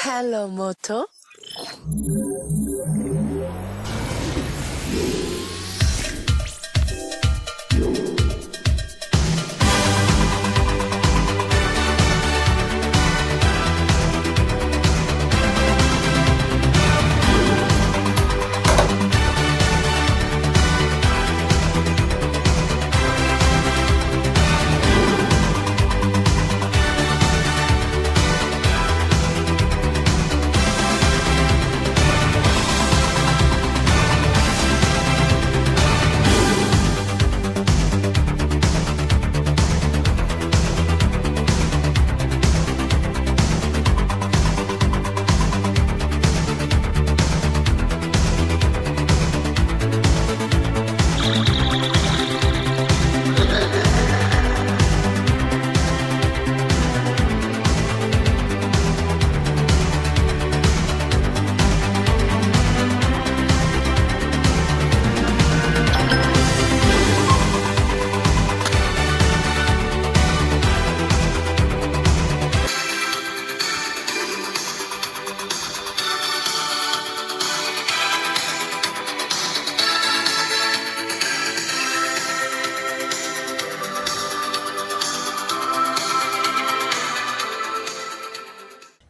Hello, Moto.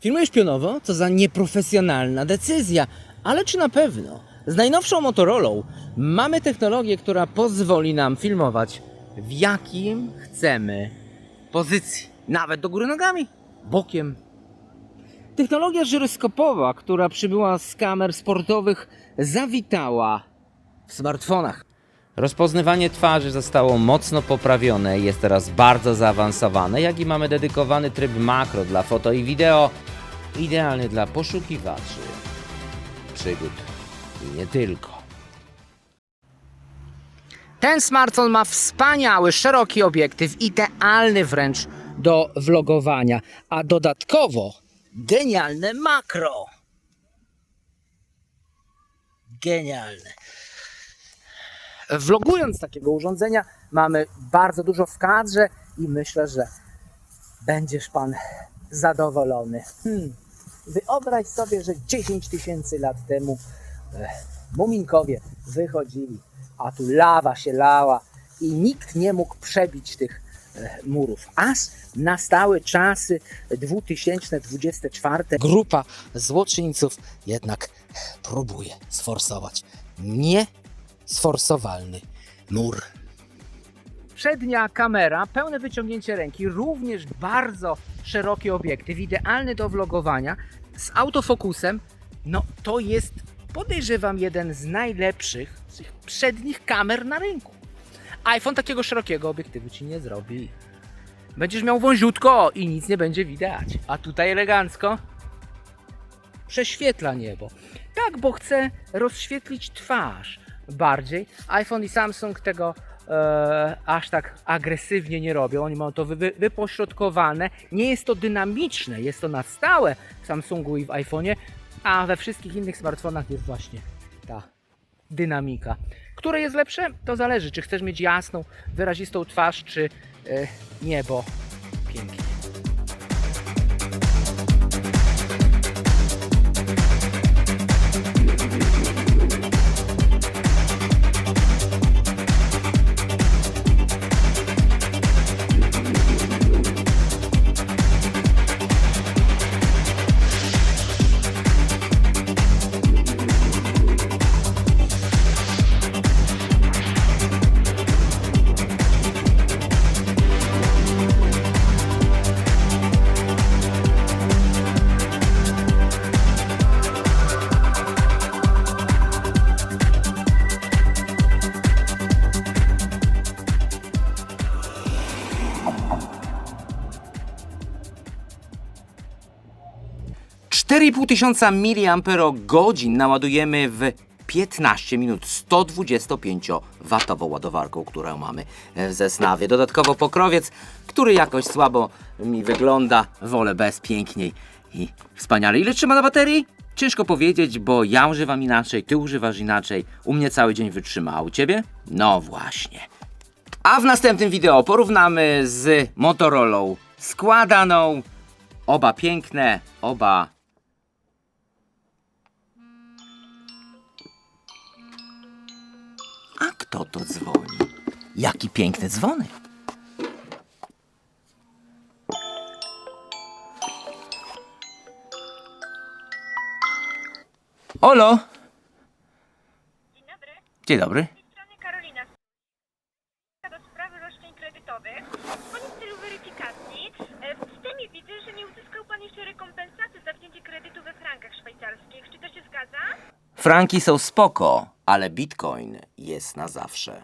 Filmujesz pionowo? Co za nieprofesjonalna decyzja. Ale czy na pewno? Z najnowszą Motorolą mamy technologię, która pozwoli nam filmować w jakim chcemy pozycji. Nawet do góry nogami, bokiem. Technologia żyroskopowa, która przybyła z kamer sportowych, zawitała w smartfonach. Rozpoznawanie twarzy zostało mocno poprawione jest teraz bardzo zaawansowane, jak i mamy dedykowany tryb makro dla foto i wideo, idealny dla poszukiwaczy przygód i nie tylko. Ten smartfon ma wspaniały, szeroki obiektyw, idealny wręcz do vlogowania, a dodatkowo genialne makro. Genialne. Vlogując takiego urządzenia mamy bardzo dużo w kadrze i myślę, że będziesz pan zadowolony. Hmm. Wyobraź sobie, że 10 tysięcy lat temu e, muminkowie wychodzili, a tu lawa się lała i nikt nie mógł przebić tych e, murów. Aż nastały czasy 2024. Grupa złoczyńców jednak próbuje sforsować nie sforsowalny mur. Przednia kamera, pełne wyciągnięcie ręki, również bardzo szeroki obiektyw, idealny do vlogowania z autofokusem. No to jest, podejrzewam, jeden z najlepszych przednich kamer na rynku. iPhone takiego szerokiego obiektywu ci nie zrobi. Będziesz miał wąziutko i nic nie będzie widać. A tutaj elegancko prześwietla niebo. Tak, bo chcę rozświetlić twarz bardziej. iPhone i Samsung tego e, aż tak agresywnie nie robią. Oni mają to wy, wy, wypośrodkowane. Nie jest to dynamiczne, jest to na stałe w Samsungu i w iPhone'ie, a we wszystkich innych smartfonach jest właśnie ta dynamika. Które jest lepsze? To zależy, czy chcesz mieć jasną, wyrazistą twarz, czy e, niebo pięknie. Cztery tysiąca mAh naładujemy w 15 minut 125W ładowarką, którą mamy w zestawie. Dodatkowo pokrowiec, który jakoś słabo mi wygląda. Wolę bez, piękniej i wspaniale. Ile trzyma na baterii? Ciężko powiedzieć, bo ja używam inaczej, ty używasz inaczej. U mnie cały dzień wytrzyma, a u ciebie? No właśnie. A w następnym wideo porównamy z Motorolą składaną. Oba piękne, oba Kto to dzwoni? Jaki piękny dzwonek. Olo! Dzień dobry, Dzień dobry. z tej strony Karolina. Do sprawy roszczeń kredytowych. Dzwonię w celu weryfikacji. E, W systemie widzę, że nie uzyskał Pan jeszcze rekompensaty za wzięcie kredytu we frankach szwajcarskich. Czy to się zgadza? Franki są spoko, ale bitcoin jest na zawsze.